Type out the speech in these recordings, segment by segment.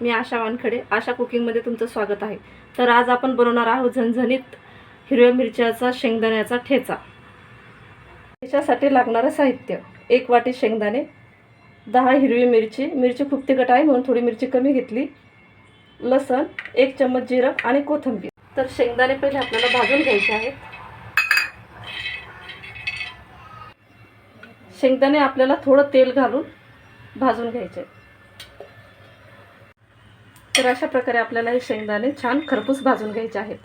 मी आशा वानखडे आशा कुकिंगमध्ये तुमचं स्वागत आहे. तर आज आपण बनवणार आहोत झणझणीत हिरव्या मिरच्याचा शेंगदाण्याचा ठेचा. त्याच्यासाठी लागणारं साहित्य एक वाटी शेंगदाणे दहा हिरवी मिरची मिरची खूप तिखट आहे म्हणून थोडी मिरची कमी घेतली लसण एक चम्मच जिरं आणि कोथिंबीर. तर शेंगदाणे पहिले आपल्याला भाजून घ्यायचे आहेत. शेंगदाणे आपल्याला थोडं तेल घालून भाजून घ्यायचे तर अशा प्रकारे आपल्याला हे शेंगदाणे छान खरपूस भाजून घ्यायचे आहेत.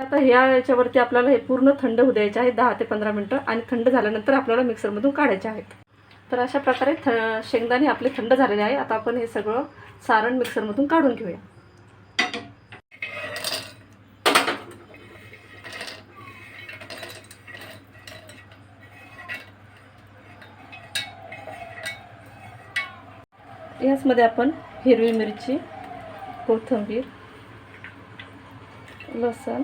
आता ह्या याच्यावरती आपल्याला हे पूर्ण थंड होऊ द्यायचे आहे दहा ते पंधरा मिनटं आणि थंड झाल्यानंतर आपल्याला मिक्सरमधून काढायचे आहेत. तर अशा प्रकारे थ शेंगदाणे आपले थंड झालेले आहे. आता आपण हे सगळं सारण मिक्सरमधून काढून घेऊया. याचमध्ये आपण हिरवी मिरची कोथिंबीर लसूण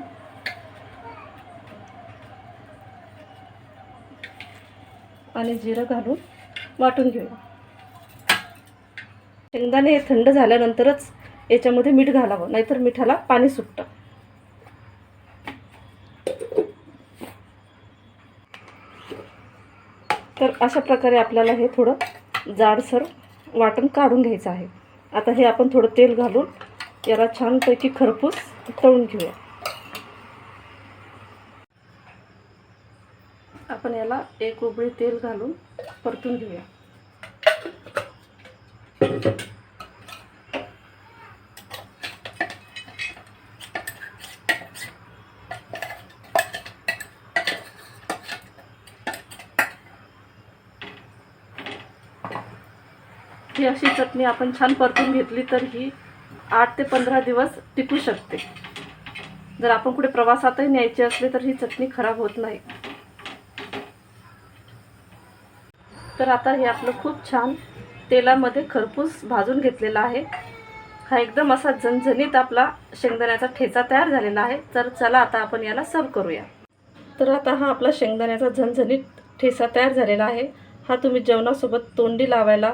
आणि जिरं घालून वाटून घेऊया. शेंगदाणे हे थंड झाल्यानंतरच याच्यामध्ये मीठ घालावं नाहीतर मिठाला पाणी सुटतं. तर अशा प्रकारे आपल्याला हे थोडं जाडसर वाटण काढून घ्यायचं आहे. आता हे आपण थोडं तेल घालून याला छानपैकी खरपूस तळून घेऊया. आपण याला एक उबळी तेल घालून परतून घेऊया. ही अशी चटणी आपण छान परतून घेतली तर ही आठ ते पंधरा दिवस टिकू शकते. जर आपण कुठे प्रवासातही न्यायची असली तर ही चटणी खराब होत नाही. तर आता हे आपलं खूप छान तेलामध्ये खरपूस भाजून घेतलेला आहे. हा एकदम असा झणझणीत आपला शेंगदाण्याचा ठेचा तयार झालेला आहे. तर चला आता आपण याला सर्व करूया. तर आता हा आपला शेंगदाण्याचा झणझणीत ठेचा तयार झालेला आहे. हा तुम्ही जेवणासोबत तोंडी लावायला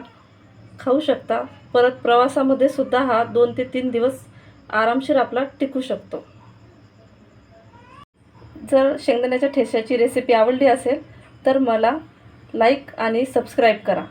खाऊ शकता. परत प्रवासामध्ये सुद्धा हा दोन ते तीन दिवस आरामशीर आपला टिकू शकतो. जर शेंगदाण्याच्या ठेस्याची रेसिपी आवडली असेल तर मला लाईक आणि सबस्क्राईब करा.